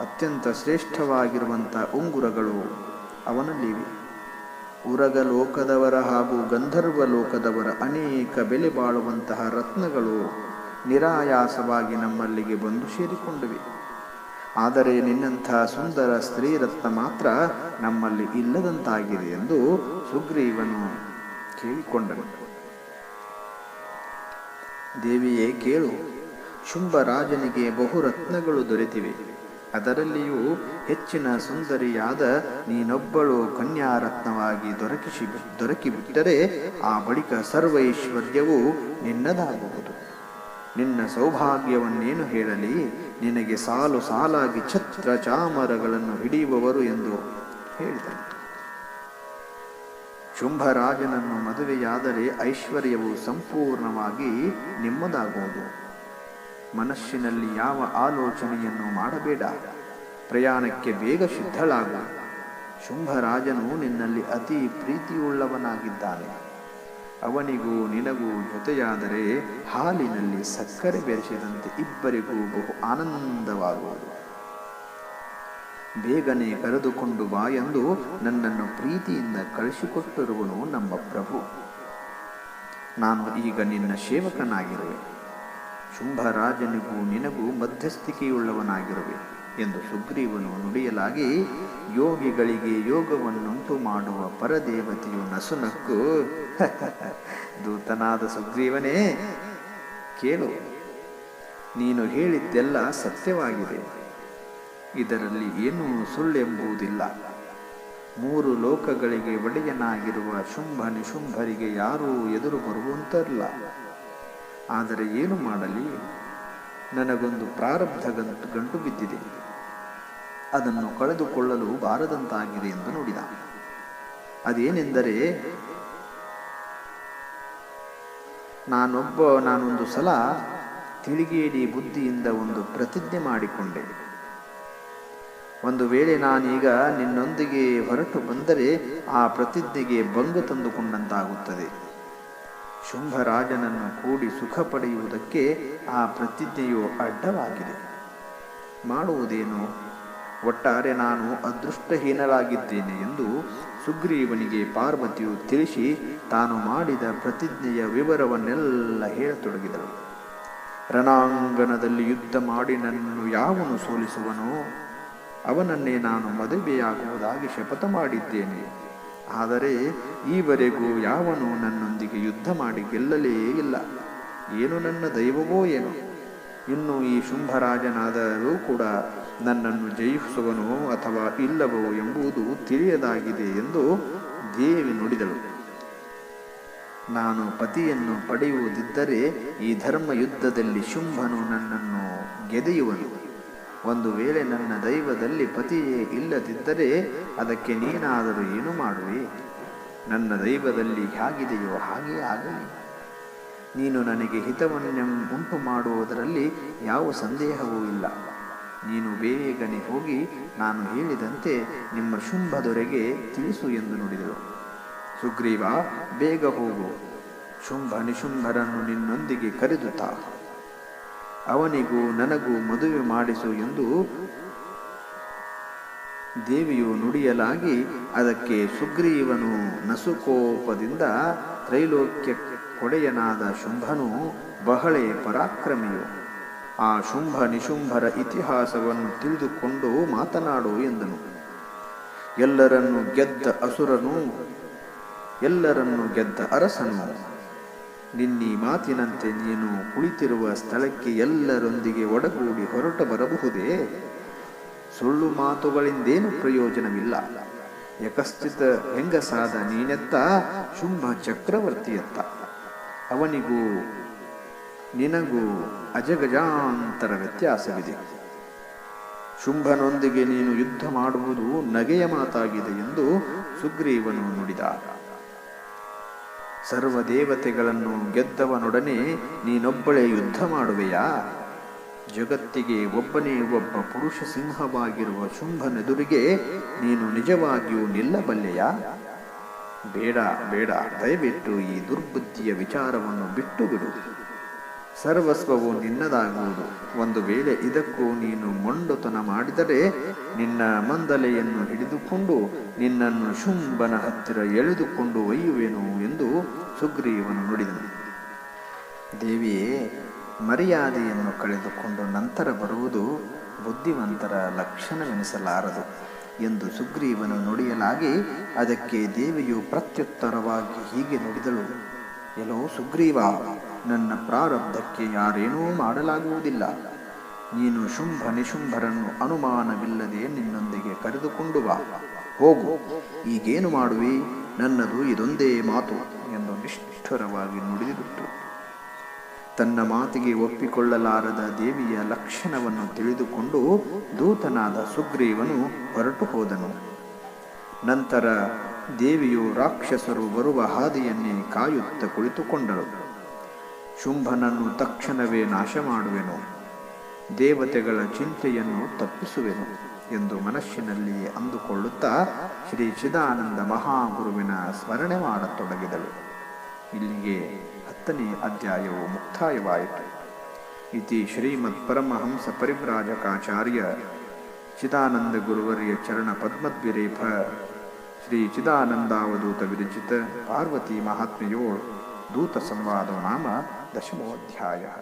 ಅತ್ಯಂತ ಶ್ರೇಷ್ಠವಾಗಿರುವಂಥ ಉಂಗುರಗಳು ಅವನಲ್ಲಿವೆ. ಉರಗ ಲೋಕದವರ ಹಾಗೂ ಗಂಧರ್ವ ಲೋಕದವರ ಅನೇಕ ಬೆಲೆ ಬಾಳುವಂತಹ ರತ್ನಗಳು ನಿರಾಯಾಸವಾಗಿ ನಮ್ಮಲ್ಲಿಗೆ ಬಂದು ಸೇರಿಕೊಂಡಿವೆ. ಆದರೆ ನಿನ್ನಂಥ ಸುಂದರ ಸ್ತ್ರೀ ರತ್ನ ಮಾತ್ರ ನಮ್ಮಲ್ಲಿ ಇಲ್ಲದಂತಾಗಿದೆ ಎಂದು ಸುಗ್ರೀವನು ಕೇಳಿಕೊಂಡನು. ದೇವಿಯೇ ಕೇಳು ಶುಂಭ ರಾಜನಿಗೆ ಬಹು ರತ್ನಗಳು ದೊರೆತಿವೆ. ಅದರಲ್ಲಿಯೂ ಹೆಚ್ಚಿನ ಸುಂದರಿಯಾದ ನೀನೊಬ್ಬಳು ಕನ್ಯಾರತ್ನವಾಗಿ ದೊರಕಿಸಿ, ದೊರಕಿಬಿಟ್ಟರೆ ಆ ಬಳಿಕ ಸರ್ವೈಶ್ವರ್ಯವು ನಿನ್ನದಾಗುವುದು. ನಿನ್ನ ಸೌಭಾಗ್ಯವನ್ನೇನು ಹೇಳಲಿ? ನಿನಗೆ ಸಾಲು ಸಾಲಾಗಿ ಛತ್ರ ಚಾಮರಗಳನ್ನು ಹಿಡಿಯುವವರು ಎಂದು ಹೇಳಿದನು ಶುಂಭರಾಜನನ್ನು ಮದುವೆಯಾದರೆ ಐಶ್ವರ್ಯವು ಸಂಪೂರ್ಣವಾಗಿ ನಿಮ್ಮದಾಗುವುದು. ಮನಸ್ಸಿನಲ್ಲಿ ಯಾವ ಆಲೋಚನೆಯನ್ನು ಮಾಡಬೇಡ. ಪ್ರಯಾಣಕ್ಕೆ ಬೇಗ ಸಿದ್ಧಳಾಗ. ಶುಂಭರಾಜನು ನಿನ್ನಲ್ಲಿ ಅತಿ ಪ್ರೀತಿಯುಳ್ಳವನಾಗಿದ್ದಾನೆ. ಅವನಿಗೂ ನಿನಗೂ ಜೊತೆಯಾದರೆ ಹಾಲಿನಲ್ಲಿ ಸಕ್ಕರೆ ಬೆರೆಸಿದಂತೆ ಇಬ್ಬರಿಗೂ ಬಹು ಆನಂದವಾಗುವುದು. ಬೇಗನೆ ಕರೆದುಕೊಂಡು ಬಾ ಎಂದು ನನ್ನನ್ನು ಪ್ರೀತಿಯಿಂದ ಕಳಿಸಿಕೊಟ್ಟಿರುವನು ನಮ್ಮ ಪ್ರಭು. ನಾನು ಈಗ ನಿನ್ನ ಸೇವಕನಾಗಿರುವೆ. ಶುಂಭರಾಜನಿಗೂ ನಿನಗೂ ಮಧ್ಯಸ್ಥಿಕೆಯುಳ್ಳವನಾಗಿರುವೆ. ಎಂದು ಸುಗ್ರೀವನು ನುಡಿಯಲಾಗಿ, ಯೋಗಿಗಳಿಗೆ ಯೋಗವನ್ನುಂಟು ಮಾಡುವ ಪರದೇವತೆಯು ನಸುನಕ್ಕು. ದೂತನಾದ ಸುಗ್ರೀವನೇ, ಕೇಳು, ನೀನು ಹೇಳಿದ್ದೆಲ್ಲ ಸತ್ಯವಾಗಿದೆ. ಇದರಲ್ಲಿ ಏನೂ ಸುಳ್ಳೆಂಬುವುದಿಲ್ಲ ಮೂರು ಲೋಕಗಳಿಗೆ ಒಡೆಯನಾಗಿರುವ ಶುಂಭ ನಿಶುಂಭರಿಗೆ ಯಾರೂ ಎದುರು ಬರುವಂತಲ್ಲ ಆದರೆ ಏನು ಮಾಡಲಿ? ನನಗೊಂದು ಪ್ರಾರಬ್ಧ ಗಂಟು ಗಂಟು ಬಿದ್ದಿದೆ. ಅದನ್ನು ಕಳೆದುಕೊಳ್ಳಲು ಬಾರದಂತಾಗಿದೆ ಎಂದು ನೋಡಿದ. ಅದೇನೆಂದರೆ, ನಾನೊಬ್ಬ, ನಾನೊಂದು ಸಲ ತಿಳಿಗೇಡಿ ಬುದ್ಧಿಯಿಂದ ಒಂದು ಪ್ರತಿಜ್ಞೆ ಮಾಡಿಕೊಂಡೆ. ಒಂದು ವೇಳೆ ನಾನೀಗ ನಿನ್ನೊಂದಿಗೆ ಹೊರಟು ಬಂದರೆ ಆ ಪ್ರತಿಜ್ಞೆಗೆ ಭಂಗ ತಂದುಕೊಂಡಂತಾಗುತ್ತದೆ. ಶುಂಭರಾಜನನ್ನು ಕೂಡಿ ಸುಖ ಪಡೆಯುವುದಕ್ಕೆ ಆ ಪ್ರತಿಜ್ಞೆಯು ಅಡ್ಡವಾಗಿದೆ. ಮಾಡುವುದೇನು? ಒಟ್ಟಾರೆ ನಾನು ಅದೃಷ್ಟಹೀನರಾಗಿದ್ದೇನೆ ಎಂದು ಸುಗ್ರೀವನಿಗೆ ಪಾರ್ವತಿಯು ತಿಳಿಸಿ ತಾನು ಮಾಡಿದ ಪ್ರತಿಜ್ಞೆಯ ವಿವರವನ್ನೆಲ್ಲ ಹೇಳತೊಡಗಿದಳು. ರಣಾಂಗಣದಲ್ಲಿ ಯುದ್ಧ ಮಾಡಿ ನನ್ನನ್ನು ಯಾವನು ಸೋಲಿಸುವನೋ ಅವನನ್ನೇ ನಾನು ಮದುವೆಯಾಗುವುದಾಗಿ ಶಪಥ ಮಾಡಿದ್ದೇನೆ. ಆದರೆ ಈವರೆಗೂ ಯಾವನು ನನ್ನೊಂದಿಗೆ ಯುದ್ಧ ಮಾಡಿ ಗೆಲ್ಲಲೇ ಇಲ್ಲ. ಏನು ನನ್ನ ದೈವವೋ ಏನು. ಇನ್ನು ಈ ಶುಂಭರಾಜನಾದರೂ ಕೂಡ ನನ್ನನ್ನು ಜಯಿಸುವನೋ ಅಥವಾ ಇಲ್ಲವೋ ಎಂಬುದು ತಿಳಿಯದಾಗಿದೆ ಎಂದು ದೇವಿ ನುಡಿದಳು. ನಾನು ಪತಿಯನ್ನು ಪಡೆಯುವುದಿದ್ದರೆ ಈ ಧರ್ಮ ಯುದ್ಧದಲ್ಲಿ ಶುಂಭನು ನನ್ನನ್ನು ಗೆದೆಯುವನು. ಒಂದು ವೇಳೆ ನನ್ನ ದೈವದಲ್ಲಿ ಪತಿಯೇ ಇಲ್ಲದಿದ್ದರೆ ಅದಕ್ಕೆ ನೀನಾದರೂ ಏನು ಮಾಡುವೆ? ನನ್ನ ದೈವದಲ್ಲಿ ಹೇಗಿದೆಯೋ ಹಾಗೆಯೇ ಆಗಲಿ. ನೀನು ನನಗೆ ಹಿತವನ್ನೇ ಉಂಟು ಮಾಡುವುದರಲ್ಲಿ ಯಾವ ಸಂದೇಹವೂ ಇಲ್ಲ. ನೀನು ಬೇಗನೆ ಹೋಗಿ ನಾನು ಹೇಳಿದಂತೆ ನಿಮ್ಮ ಶುಂಭದೊರೆಗೆ ತಿಳಿಸು ಎಂದು ನುಡಿದಳು. ಸುಗ್ರೀವ, ಬೇಗ ಹೋಗು. ಶುಂಭ ನಿಶುಂಭರನ್ನು ನಿನ್ನೊಂದಿಗೆ ಕರೆದು ಅವನಿಗೂ ನನಗೂ ಮದುವೆ ಮಾಡಿಸು ಎಂದು ದೇವಿಯು ನುಡಿಯಲಾಗಿ ಅದಕ್ಕೆ ಸುಗ್ರೀವನು ನಸುಕೋಪದಿಂದ ತ್ರೈಲೋಕ್ಯ ಕೊಡೆಯನಾದ ಶುಂಭನು ಬಹಳೆ ಪರಾಕ್ರಮಿಯು. ಆ ಶುಂಭ ನಿಶುಂಭರ ಇತಿಹಾಸವನ್ನು ತಿಳಿದುಕೊಂಡು ಮಾತನಾಡು ಎಂದನು. ಎಲ್ಲರನ್ನು ಗೆದ್ದ ಅಸುರನು, ಎಲ್ಲರನ್ನು ಗೆದ್ದ ಅರಸನು, ನಿನ್ನೀ ಮಾತಿನಂತೆ ನೀನು ಕುಳಿತಿರುವ ಸ್ಥಳಕ್ಕೆ ಎಲ್ಲರೊಂದಿಗೆ ಒಡಗೂಡಿ ಹೊರಟು ಬರಬಹುದೇ? ಸುಳ್ಳು ಮಾತುಗಳಿಂದೇನು ಪ್ರಯೋಜನವಿಲ್ಲ. ಯಕಸ್ಥಿತ ಹೆಂಗಸಾದ ನೀನೆತ್ತ, ಶುಂಭ ಚಕ್ರವರ್ತಿಯತ್ತ. ಅವನಿಗೂ, ನಿನಗೂ ಅಜಗಜಾಂತರ ವ್ಯತ್ಯಾಸವಿದೆ. ಶುಂಭನೊಂದಿಗೆ ನೀನು ಯುದ್ಧ ಮಾಡುವುದು ನಗೆಯ ಮಾತಾಗಿದೆ ಎಂದು ಸುಗ್ರೀವನು ನುಡಿದ. ಸರ್ವ ದೇವತೆಗಳನ್ನು ಗೆದ್ದವನೊಡನೆ ನೀನೊಬ್ಬಳೇ ಯುದ್ಧ ಮಾಡುವೆಯಾ? ಜಗತ್ತಿಗೆ ಒಬ್ಬನೇ ಒಬ್ಬ ಪುರುಷ ಸಿಂಹವಾಗಿರುವ ಶುಂಭನೆದುರಿಗೆ ನೀನು ನಿಜವಾಗಿಯೂ ನಿಲ್ಲಬಲ್ಲೆಯಾ? ಬೇಡ ಬೇಡ, ದಯವಿಟ್ಟು ಈ ದುರ್ಬುದ್ಧಿಯ ವಿಚಾರವನ್ನು ಬಿಟ್ಟು ಬಿಡು ಸರ್ವಸ್ವವು ನಿನ್ನದಾಗುವುದು. ಒಂದು ವೇಳೆ ಇದಕ್ಕೂ ನೀನು ಮೊಂಡುತನ ಮಾಡಿದರೆ ನಿನ್ನ ಮಂದಲೆಯನ್ನು ಹಿಡಿದುಕೊಂಡು ನಿನ್ನನ್ನು ಶುಂಭನ ಹತ್ತಿರ ಎಳೆದುಕೊಂಡು ಒಯ್ಯುವೆನು ಎಂದು ಸುಗ್ರೀವನು ನುಡಿದನು. ದೇವಿಯೇ, ಮರ್ಯಾದೆಯನ್ನು ಕಳೆದುಕೊಂಡು ನಂತರ ಬರುವುದು ಬುದ್ಧಿವಂತರ ಲಕ್ಷಣವೆನಿಸಲಾರದು ಎಂದು ಸುಗ್ರೀವನು ನುಡಿಯಲಾಗಿ ಅದಕ್ಕೆ ದೇವಿಯು ಪ್ರತ್ಯುತ್ತರವಾಗಿ ಹೀಗೆ ನುಡಿದಳು. ಎಲ್ಲೋ ಸುಗ್ರೀವ ನನ್ನ ಪ್ರಾರಬ್ಧಕ್ಕೆ ಯಾರೇನೂ ಮಾಡಲಾಗುವುದಿಲ್ಲ. ನೀನು ಶುಂಭ ನಿಶುಂಭರನ್ನು ಅನುಮಾನವಿಲ್ಲದೆ ನಿನ್ನೊಂದಿಗೆ ಕರೆದುಕೊಂಡು ಬಾ. ಹೋಗು, ಈಗೇನು ಮಾಡುವಿ? ನನ್ನದು ಇದೊಂದೇ ಮಾತು ಎಂದು ನಿಷ್ಠುರವಾಗಿ ನುಡಿದುಬಿಟ್ಟು ತನ್ನ ಮಾತಿಗೆ ಒಪ್ಪಿಕೊಳ್ಳಲಾರದ ದೇವಿಯ ಲಕ್ಷಣವನ್ನು ತಿಳಿದುಕೊಂಡು ದೂತನಾದ ಸುಗ್ರೀವನು ಹೊರಟು ಹೋದನು. ನಂತರ ದೇವಿಯು ರಾಕ್ಷಸರು ಬರುವ ಹಾದಿಯನ್ನೇ ಕಾಯುತ್ತ ಕುಳಿತುಕೊಂಡಳು. ಶುಂಭನನ್ನು ತಕ್ಷಣವೇ ನಾಶ ಮಾಡುವೆನು ದೇವತೆಗಳ ಚಿಂತೆಯನ್ನು ತಪ್ಪಿಸುವೆನು ಎಂದು ಮನಸ್ಸಿನಲ್ಲಿ ಅಂದುಕೊಳ್ಳುತ್ತಾ ಶ್ರೀ ಚಿದಾನಂದ ಮಹಾಗುರುವಿನ ಸ್ಮರಣೆ ಮಾಡತೊಡಗಿದಳು. ಇಲ್ಲಿಗೆ ಹತ್ತನೇ ಅಧ್ಯಾಯವು ಮುಕ್ತಾಯವಾಯಿತು. ಇತಿ ಶ್ರೀಮದ್ ಪರಮಹಂಸ ಪರಿವ್ರಾಜಕಾಚಾರ್ಯ ಚಿದಾನಂದ ಗುರುವರಿಯ ಚರಣ ಪದ್ಮದ್ವಿರೇಫ ಶ್ರೀ ಚಿದಾನಂದಾವಧೂತ ವಿರಚಿತ ಪಾರ್ವತಿ ಮಹಾತ್ಮೆಯೋಳ್ ದೂತ ಸಂವಾದ ನಾಮ 那是不好听啊！